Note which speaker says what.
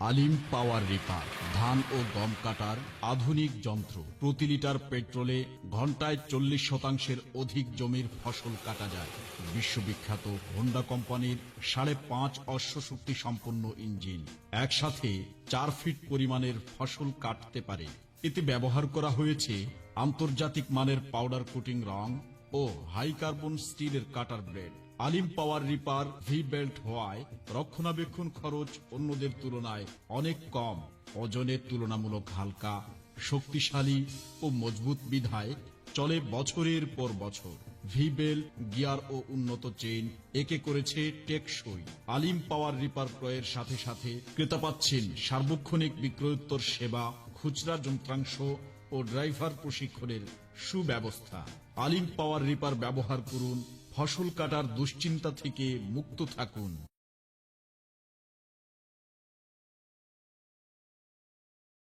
Speaker 1: আলিম power reaper ধান ও গম কাটার আধুনিক যন্ত্র। প্রতি লিটার পেট্রোলে ঘন্টায় চল্লিশ শতাংশের অধিক জমির ফসল কাটা যায়। বিশ্ববিখ্যাত হোন্ডা কোম্পানির সাড়ে পাঁচ অশ্ব শক্তি সম্পন্ন ইঞ্জিন। একসাথে চার ফিট পরিমাণের ফসল কাটতে পারে। এতে ব্যবহার করা হয়েছে আন্তর্জাতিক মানের পাউডার কোটিং রং ও হাই কার্বন স্টিলের কাটার blade. Alim power reaper V belt হওয়ায় রক্ষণাবেক্ষণ খরচ অন্যদের তুলনায় অনেক কম। ওজনে তুলনামূলক হালকা, শক্তিশালী ও মজবুত বিধায় চলে বছরের পর বছর। ভি বেল গিয়ার ও উন্নত চেইন একে করেছে টেকসই। আলিম পাওয়ার রিপার ক্রয়ের সাথে সাথে ক্রেতা পাচ্ছেন সার্বক্ষণিক বিক্রয়োত্তর সেবা, খুচরা যন্ত্রাংশ ও ড্রাইভার প্রশিক্ষণের সুব্যবস্থা। আলিম পাওয়ার রিপার ব্যবহার করুন ফসল কাটার দুশ্চিন্তা থেকে মুক্ত থাকুন।